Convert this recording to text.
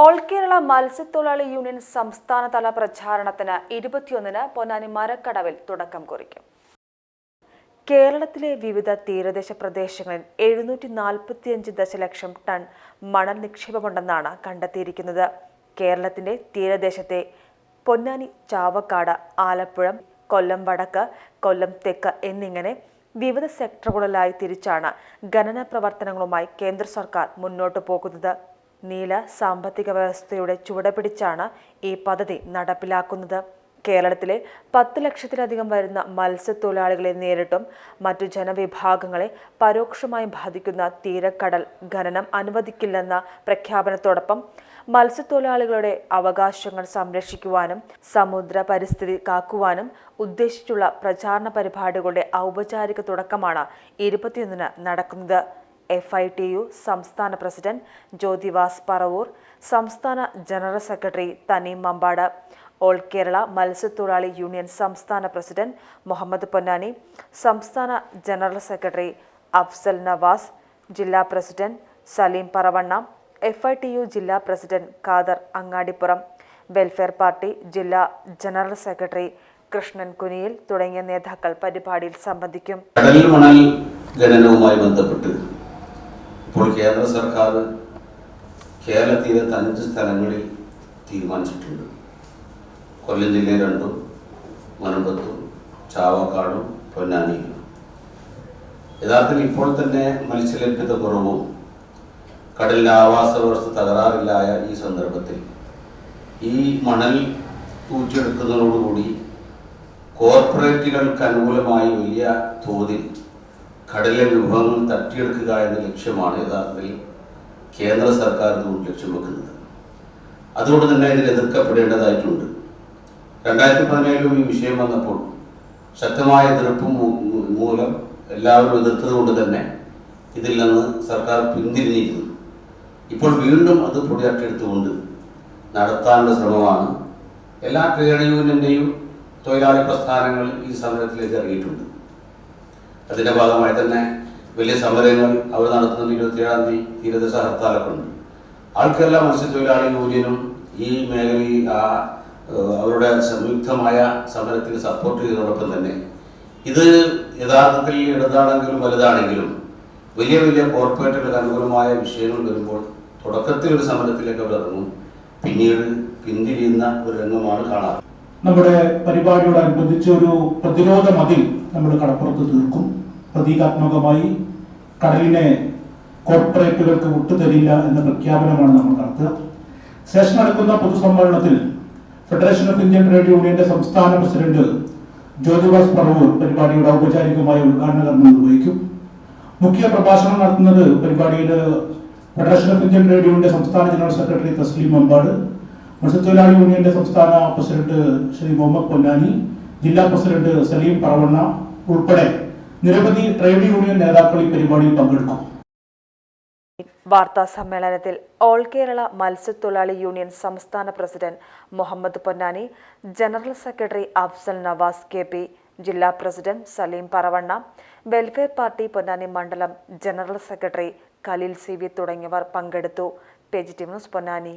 All Kerala മത്സ്യത്തൊഴിലാളി union സംസ്ഥാനതല പ്രചാരണത്തിന് ഇരുപത്തിയൊന്നിന് പൊന്നാനി മരക്കടവിൽ തുടക്കം കുറിക്കും. കേരളത്തിലെ വിവിധ തീരദേശ പ്രദേശങ്ങളിൽ എഴുന്നൂറ്റി നാൽപ്പത്തിയഞ്ച് ദശലക്ഷം ടൺ മണൽ നിക്ഷേപമുണ്ടെന്നാണ് കണ്ടെത്തിയിരിക്കുന്നത്. കേരളത്തിന്റെ തീരദേശത്തെ പൊന്നാനി ചാവക്കാട് ആലപ്പുഴ കൊല്ലം വടക്ക് കൊല്ലം തെക്ക് എന്നിങ്ങനെ വിവിധ സെക്ടറുകളിലായി തിരിച്ചാണ് ഖനന പ്രവർത്തനങ്ങളുമായി കേന്ദ്ര സർക്കാർ മുന്നോട്ടു പോകുന്നത്. നീല സാമ്പത്തിക വ്യവസ്ഥയുടെ ചുവടുപിടിച്ചാണ് ഈ പദ്ധതി നടപ്പിലാക്കുന്നത്. കേരളത്തിലെ പത്ത് ലക്ഷത്തിലധികം വരുന്ന മത്സ്യത്തൊഴിലാളികളെ നേരിട്ടും മറ്റു ജനവിഭാഗങ്ങളെ പരോക്ഷമായി ബാധിക്കുന്ന തീരക്കടൽ ഖനനം അനുവദിക്കില്ലെന്ന പ്രഖ്യാപനത്തോടൊപ്പം മത്സ്യത്തൊഴിലാളികളുടെ അവകാശങ്ങൾ സംരക്ഷിക്കുവാനും സമുദ്ര പരിസ്ഥിതി കാക്കുവാനും ഉദ്ദേശിച്ചുള്ള പ്രചാരണ പരിപാടികളുടെ ഔപചാരിക തുടക്കമാണ് ഇരുപത്തിയൊന്നിന് നടക്കുന്നത്. എഫ് ഐ ടി യു സംസ്ഥാന പ്രസിഡന്റ് ജ്യോതിവാസ് പറവൂർ സംസ്ഥാന general secretary Thaneem Mampad all Kerala മത്സ്യത്തൊഴിലാളി യൂണിയൻ സംസ്ഥാന പ്രസിഡന്റ് മുഹമ്മദ് പൊന്നാനി സംസ്ഥാന ജനറൽ സെക്രട്ടറി അഫ്സൽ നവാസ് ജില്ലാ president Saleem Paravanna F I T U ജില്ലാ president Khader Angadippuram welfare party ജില്ലാ ജനറൽ സെക്രട്ടറി കൃഷ്ണൻ കുനിയിൽ തുടങ്ങിയ നേതാക്കൾ പരിപാടിയിൽ സംബന്ധിക്കും. കടൽ മണൽ ഖനനവുമായി ബന്ധപ്പെട്ട് ഇപ്പോൾ കേന്ദ്ര സർക്കാർ കേരളത്തിലെ അഞ്ച് സ്ഥലങ്ങളിൽ തീരുമാനിച്ചിട്ടുണ്ട്. കൊല്ലം ജില്ലയിൽ രണ്ടും മലമ്പത്തും ചാവക്കാടും പൊന്നാനിയിലും. യഥാർത്ഥത്തിൽ ഇപ്പോൾ തന്നെ മത്സ്യലഭ്യത കുറവും കടലിന്റെ ആവാസ വ്യവസ്ഥ തകരാറില്ലായ ഈ സന്ദർഭത്തിൽ ഈ മണൽ ഊറ്റിയെടുക്കുന്നതോടുകൂടി കോർപ്പറേറ്റുകൾക്ക് അനുകൂലമായി വലിയ തോതിൽ കടലിലെ വിഭവങ്ങൾ തട്ടിയെടുക്കുക എന്ന ലക്ഷ്യമാണ് യഥാർത്ഥത്തിൽ കേന്ദ്ര സർക്കാർ ഇതുകൊണ്ട് ലക്ഷ്യം വെക്കുന്നത്. അതുകൊണ്ട് തന്നെ ഇതിൽ എതിർക്കപ്പെടേണ്ടതായിട്ടുണ്ട്. രണ്ടായിരത്തി പതിനേഴിലും ഈ വിഷയം വന്നപ്പോൾ ശക്തമായ എതിർപ്പ് മൂലം എല്ലാവരും എതിർത്തത് കൊണ്ട് തന്നെ ഇതിൽ നിന്ന് സർക്കാർ പിന്തിരിഞ്ഞിരുന്നു ഇപ്പോൾ വീണ്ടും അത് പൊടിയാട്ടിയെടുത്തുകൊണ്ട് നടത്താനുള്ള ശ്രമമാണ് എല്ലാ ട്രേഡ് യൂണിയന്റെയും തൊഴിലാളി പ്രസ്ഥാനങ്ങൾ ഈ സമരത്തിലേക്ക് ഇറങ്ങിയിട്ടുണ്ട്. അതിന്റെ ഭാഗമായി തന്നെ വലിയ സമരങ്ങൾ അവർ നടത്തുന്നുണ്ട് ഇരുപത്തിയേഴാം തീയതി തീരദേശ ഹർത്താലൊക്കെയുണ്ട് ആൾക്കെല്ലാം മത്സ്യത്തൊഴിലാളി യൂണിയനും ഈ മേഖലയിൽ ആ അവരുടെ സംയുക്തമായ സമരത്തിന് സപ്പോർട്ട് ചെയ്തതോടൊപ്പം തന്നെ ഇത് യഥാർത്ഥത്തിൽ ഇടതാണെങ്കിലും വലുതാണെങ്കിലും വലിയ വലിയ കോർപ്പറേറ്റുകൾക്ക് അനുകൂലമായ വിഷയങ്ങൾ വരുമ്പോൾ തുടക്കത്തിൽ ഒരു സമരത്തിലേക്ക് അവർ ഇറങ്ങും. പിന്നീട് പിന്തിരിയുന്ന ഒരു രംഗമാണ് കാണാറ്. നമ്മുടെ പരിപാടിയോടനുബന്ധിച്ച് ഒരു പ്രതിരോധ മതിൽ നമ്മൾ കടപ്പുറത്ത് തീർക്കും. പ്രതീകാത്മകമായി കടലിനെ കോർപ്പറേറ്റുകൾക്ക് വിട്ടുതരില്ല എന്ന പ്രഖ്യാപനമാണ് നമ്മൾ നടത്തുക. ശേഷം നടക്കുന്ന പൊതുസമ്മേളനത്തിൽ ഫെഡറേഷൻ ഓഫ് ഇന്ത്യൻ ട്രേഡ് യൂണിയന്റെ സംസ്ഥാന പ്രസിഡന്റ് ജ്യോതിബാസ് പ്രഭു പരിപാടിയുടെ ഔപചാരികമായ ഉദ്ഘാടന കർമ്മം നിർവഹിക്കും. മുഖ്യ പ്രഭാഷണം നടത്തുന്നത് പരിപാടിയിൽ ഫെഡറേഷൻ ഓഫ് ഇന്ത്യൻ യൂണിയന്റെ സംസ്ഥാന ജനറൽ സെക്രട്ടറി തസ്ലീം അമ്പാട് മത്സ്യത്തൊഴിലാളി യൂണിയന്റെ സംസ്ഥാന പ്രസിഡന്റ് ശ്രീ മുഹമ്മദ് പൊന്നാനി ജില്ലാ പ്രസിഡന്റ് സലീം പറവണ്ണ ഉൾപ്പെടെ നിരവധി ട്രേഡ് യൂണിയൻ നേതാക്കൾ ഈ പരിപാടിയിൽ പങ്കെടുക്കും. വാർത്താ സമ്മേളനത്തിൽ ഓൾ കേരള മത്സ്യത്തൊഴിലാളി യൂണിയൻ സംസ്ഥാന president Muhammad Ponnani general secretary Afsal Navas K P ജില്ലാ president Saleem Paravanna welfare party Ponnani മണ്ഡലം general secretary Khaleel C V തുടങ്ങിയവർ പങ്കെടുത്തു. Page news Ponnani.